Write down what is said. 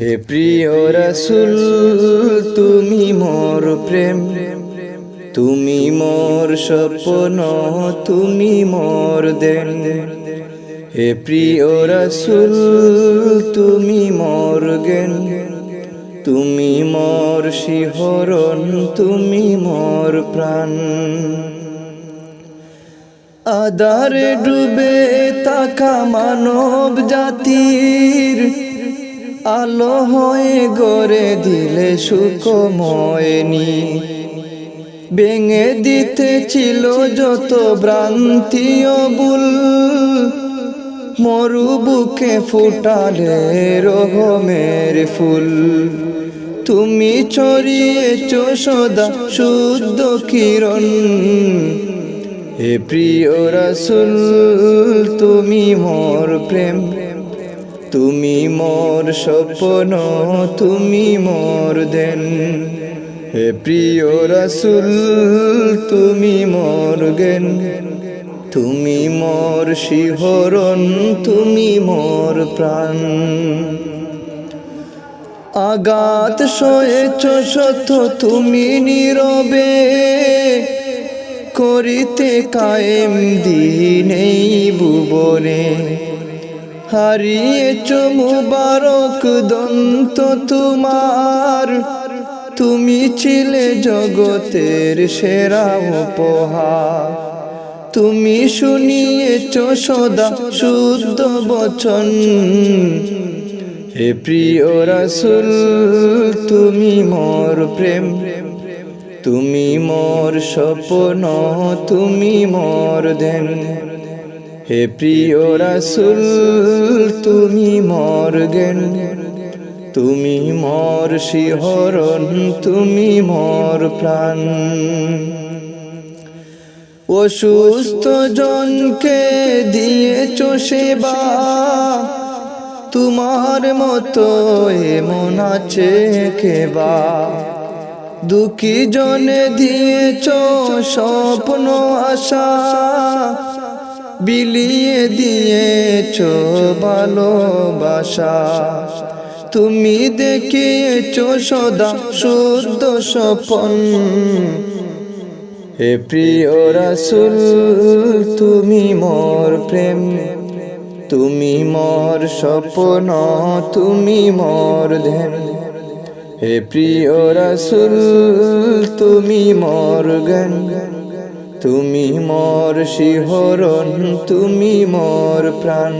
হে প্রিয় রসুল, তুমি মোর প্রেম, তুমি মোর স্বপ্ন, তুমি মোর দেন। হে প্রিয় রসুল, তুমি মোর জ্ঞান, তুমি মোর শিহরণ, তুমি মোর প্রাণ। আদারে ডুবে তাকা মানব জাতির আলো হয়ে গড়ে দিলে সুখময়নি। ভেঙে দিতে ছিল যত ভ্রান্তি বুল মরু বুকে ফুটালে রহমের ফুল। তুমি ছড়িয়েছ সদা শুদ্ধ কিরণ। হে প্রিয় রসুল, তুমি মোর প্রেম। তুমি মোর স্বপ্ন, তুমি মোর দেন হে প্রিয় রসুল, তুমি মোর গেন তুমি মোর শিহরণ, তুমি মোর প্রাণ। আগাত সয়েছ সত তুমি নীরবে। করিতে কায়েম দিনেই ভুবনে। হারিয়েছ মুবারক দন্ত তোমার। তুমি ছিলে জগতের সেরা উপহার। তুমি শুনিয়েছ সদা শুদ্ধ বচন। হে প্রিয় রসুল, তুমি মোর প্রেম। তুমি মোর স্বপ্ন, তুমি মোর দেন হে প্রিয় রসুল, তুমি মোর জ্ঞান তুমি মোর শিহরণ, তুমি মোর প্রাণ। অসুস্থ জনকে দিয়েছ সেবা, তোমার মতো এমন আছে কেবা দুঃখী জনে দিয়েছ স্বপ্ন আশা বিলিয়ে দিয়েছ ভালোবাসা। তুমি দেখিয়েছ সদা শুদ্ধ স্বপন। হে প্রিয় রসুল, তুমি মোর প্রেম। তুমি মোর স্বপ্ন, তুমি মোর ধ্যান। হে প্রিয় রসুল, তুমি মোর জ্ঞান। তুমি মোর শিহরণ তুমি মোর প্রাণ।